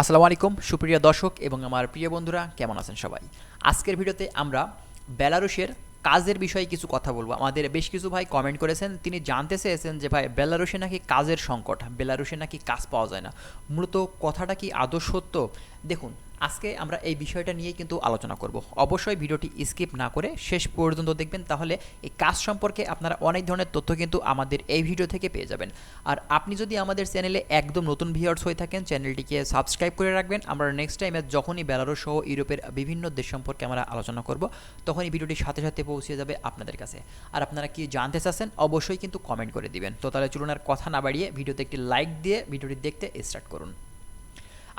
আসসালামু আলাইকুম, সুপ্রিয় দর্শক এবং আমার প্রিয় বন্ধুরা, কেমন আছেন সবাই? আজকের ভিডিওতে আমরা বেলারুশের কাজের বিষয়ে কিছু কথা বলব। আমাদের বেশ কিছু ভাই কমেন্ট করেছেন, তিনি জানতে চেয়েছেন যে ভাই, বেলারুশে নাকি কাজের সংকট? বেলারুশে নাকি কাজ পাওয়া যায় না? মূলত কথাটা কি আদৌ সত্য? দেখুন আজকে আমরা এই বিষয়টা নিয়ে কিন্তু আলোচনা করব। অবশ্যই ভিডিওটি স্কিপ না করে শেষ পর্যন্ত দেখবেন, তাহলে এই কাজ সম্পর্কে আপনারা অনেক ধরনের তথ্য কিন্তু আমাদের এই ভিডিও থেকে পেয়ে যাবেন। আর আপনি যদি আমাদের চ্যানেলে একদম নতুন ভিউয়ার্স হয়ে থাকেন, চ্যানেলটিকে সাবস্ক্রাইব করে রাখবেন। আমরা নেক্সট টাইমে যখনই বেলারুস সহ ইউরোপের বিভিন্ন দেশ সম্পর্কে আমরা আলোচনা করব, তখনই ভিডিওটি সাথে সাথে পৌঁছে যাবে আপনাদের কাছে। আর আপনারা কি জানতে চাচ্ছেন, অবশ্যই কিন্তু কমেন্ট করে দিবেন। তো তাহলে চলুন আর কথা না বাড়িয়ে ভিডিওতে একটি লাইক দিয়ে ভিডিওটি দেখতে স্টার্ট করুন।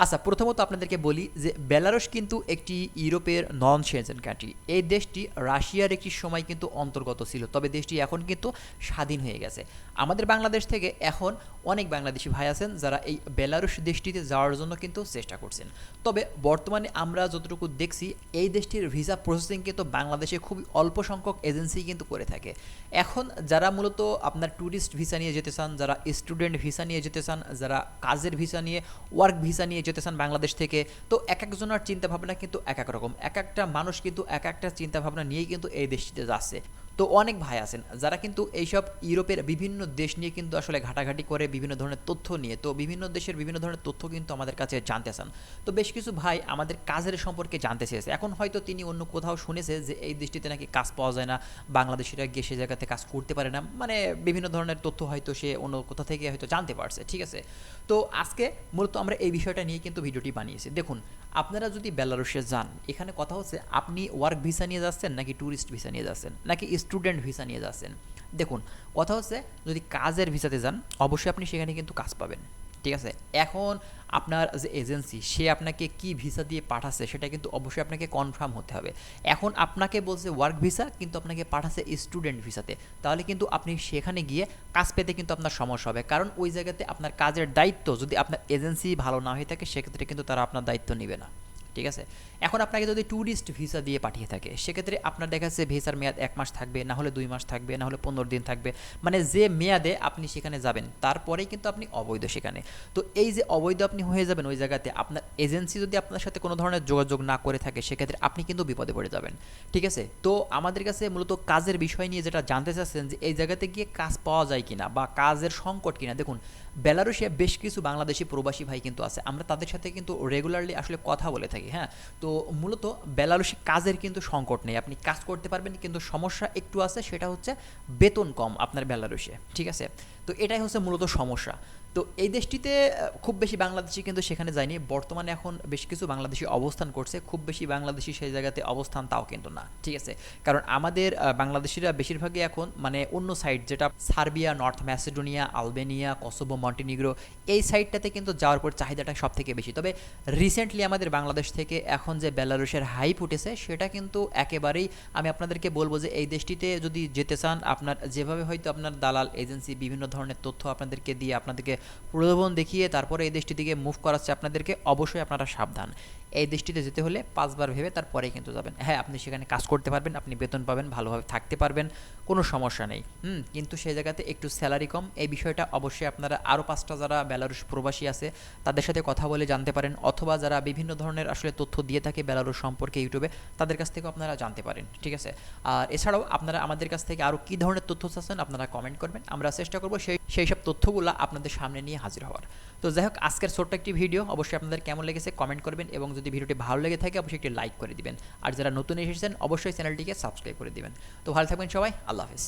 আচ্ছা প্রথমত আপনাদেরকে বলি যে বেলারস কিন্তু একটি ইউরোপের নন সেনজেন কান্ট্রি এই দেশটি রাশিয়ার একটি সময় কিন্তু অন্তর্গত ছিল, তবে দেশটি এখন কিন্তু স্বাধীন হয়ে গেছে। আমাদের বাংলাদেশ থেকে এখন অনেক বাংলাদেশি ভাই আছেন যারা এই বেলারুশ দেশটিতে যাওয়ার জন্য কিন্তু চেষ্টা করছেন। তবে বর্তমানে আমরা যতটুকু দেখছি, এই দেশটির ভিসা প্রসেসিং কিন্তু বাংলাদেশে খুবই অল্প সংখ্যক এজেন্সি কিন্তু করে থাকে। এখন যারা মূলত আপনার ট্যুরিস্ট ভিসা নিয়ে যেতে চান, যারা স্টুডেন্ট ভিসা নিয়ে যেতে চান, যারা কাজের ভিসা নিয়ে ওয়ার্ক ভিসা নিয়ে যেতে চান বাংলাদেশ থেকে, তো এক একজনের চিন্তা ভাবনা কিন্তু এক এক রকম। এক একটা মানুষ কিন্তু এক একটা চিন্তা ভাবনা নিয়েই কিন্তু এই দেশটিতে যাচ্ছে। তো অনেক ভাই আছেন, যারা কিন্তু এইসব ইউরোপের বিভিন্ন দেশ নিয়ে কিন্তু আসলে ঘাটাঘাটি করে বিভিন্ন ধরনের তথ্য নিয়ে, তো বিভিন্ন দেশের বিভিন্ন ধরনের তথ্য কিন্তু আমাদের কাছে জানতে চান। তো বেশ কিছু ভাই আমাদের কাজের সম্পর্কে জানতে চেয়েছে। এখন হয়তো তিনি অন্য কোথাও শুনেছে যে এই দেশটিতে নাকি কাজ পাওয়া যায় না, বাংলাদেশিরা গিয়ে সে জায়গাতে কাজ করতে পারে না মানে বিভিন্ন ধরনের তথ্য হয়তো সে অন্য কোথা থেকে হয়তো জানতে পারছে, ঠিক আছে? তো আজকে মূলত আমরা এই বিষয়টা নিয়ে কিন্তু ভিডিওটি বানিয়েছি। দেখুন, আপনারা যদি বেলারুশে যান, এখানে কথা হচ্ছে, আপনি ওয়ার্ক ভিসা নিয়ে যাচ্ছেন নাকি ট্যুরিস্ট ভিসা নিয়ে যাচ্ছেন? নাকি স্টুডেন্ট ভিসা নিয়ে যাচ্ছেন। দেখুন, কথা হচ্ছে যদি কাজের ভিসাতে যান, অবশ্যই আপনি সেখানে কিন্তু কাজ পাবেন। ঠিক আছে? এখন আপনার যে এজেন্সি, সে আপনাকে কি ভিসা দিয়ে পাঠাচ্ছে সেটা কিন্তু অবশ্যই আপনাকে কনফার্ম হতে হবে। এখন আপনাকে বলছে ওয়ার্ক ভিসা কিন্তু আপনাকে পাঠাচ্ছে স্টুডেন্ট ভিসাতে তাহলে কিন্তু আপনি সেখানে গিয়ে কাজ পেতে কিন্তু আপনার সমস্যা হবে। কারণ ওই জায়গাতে আপনার কাজের দায়িত্ব যদি আপনার এজেন্সি ভালো না হয়ে থাকে, সেক্ষেত্রে কিন্তু তারা আপনার দায়িত্ব নেবে না। ঠিক আছে? এখন আপনাকে যদি ট্যুরিস্ট ভিসা দিয়ে পাঠিয়ে থাকে, সেক্ষেত্রে আপনার দেখা যাচ্ছে ভিসার মেয়াদ এক মাস থাকবে, না হলে দুই মাস থাকবে, না হলে পনেরো দিন থাকবে। মানে যে মেয়াদে আপনি সেখানে যাবেন, তারপরেই কিন্তু আপনি অবৈধ সেখানে। তো এই যে অবৈধ আপনি হয়ে যাবেন ওই জায়গাতে, আপনার এজেন্সি যদি আপনার সাথে কোনো ধরনের যোগাযোগ না করে থাকে, সেক্ষেত্রে আপনি কিন্তু বিপদে পড়ে যাবেন। ঠিক আছে? তো আমাদের কাছে মূলত কাজের বিষয় নিয়ে যেটা জানতে চাচ্ছেন যে, এই জায়গাতে গিয়ে কাজ পাওয়া যায় কিনা বা কাজের সংকট কিনা। দেখুন বেলারুশে বেশ কিছু বাংলাদেশি প্রবাসী ভাই কিন্তু আছে। আমরা তাদের সাথে কিন্তু রেগুলারলি আসলে কথা বলে থাকি। হ্যাঁ? তো মূলত বেলারুশে কাজের কিন্তু সংকট নেই। আপনি কাজ করতে পারবেন, কিন্তু সমস্যা একটু আছে, সেটা হচ্ছে বেতন কম আপনার বেলারুশে ঠিক আছে? তো এটাই হচ্ছে মূলত সমস্যা। তো এই দেশটিতে খুব বেশি বাংলাদেশি কিন্তু সেখানে যায়নি। বর্তমানে এখন বেশ কিছু বাংলাদেশি অবস্থান করছে। খুব বেশি বাংলাদেশি সেই জায়গাতে অবস্থান তাও কিন্তু না। ঠিক আছে? কারণ আমাদের বাংলাদেশিরা বেশিরভাগই এখন মানে অন্য সাইড যেটা Serbia, North Macedonia, Albania, Kosovo, Montenegro, এই সাইডটাতে কিন্তু যাওয়ার পর চাহিদাটা সব থেকে বেশি। তবে রিসেন্টলি আমাদের বাংলাদেশ থেকে এখন যে বেলারুশের হাইপ উঠেছে, সেটা কিন্তু একেবারেই আমি আপনাদেরকে বলব যে এই দেশটিতে যদি যেতে চান, আপনার যেভাবে হয়তো আপনার দালাল এজেন্সি বিভিন্ন ধরনের তথ্য আপনাদেরকে দিয়ে, আপনাদেরকে প্রলোভন দেখিয়ে তারপরে এই দেশটি দিকে মুভ করাচ্ছে আপনাদেরকে, অবশ্যই আপনারা সাবধান। এই দেশটিতে যেতে হলে পাঁচবার ভেবে তারপরেই কিন্তু যাবেন। হ্যাঁ আপনি সেখানে কাজ করতে পারবেন, আপনি বেতন পাবেন, ভালোভাবে থাকতে পারবেন, কোনো সমস্যা নেই। হুম, কিন্তু সেই জায়গাতে একটু স্যালারি কম। এই বিষয়টা অবশ্যই আপনারা আরও পাঁচটা যারা বেলারুশ প্রবাসী আছে, তাদের সাথে কথা বলে জানতে পারেন। অথবা যারা বিভিন্ন ধরনের আসলে তথ্য দিয়ে থাকে বেলারুশ সম্পর্কে ইউটিউবে, তাদের কাছ থেকেও আপনারা জানতে পারেন, ঠিক আছে? আর এছাড়াও আপনারা আমাদের কাছ থেকে আরও কী ধরনের তথ্য চাচ্ছেন, আপনারা কমেন্ট করবেন। আমরা চেষ্টা করব সেই সেই সব তথ্যগুলো আপনাদের সামনে নিয়ে হাজির হওয়ার। তো যাই হোক, আজকের ছোট্ট একটি ভিডিও। অবশ্যই আপনাদের কেমন লেগেছে কমেন্ট করবেন এবং যদি ভিডিওটি ভালো লেগে থাকে, অবশ্যই একটি লাইক করে দিবেন। আর যারা নতুন এসেছেন, অবশ্যই চ্যানেলটিকে সাবস্ক্রাইব করে দিবেন। তো ভালো থাকবেন সবাই, আল্লাহ হাফিজ।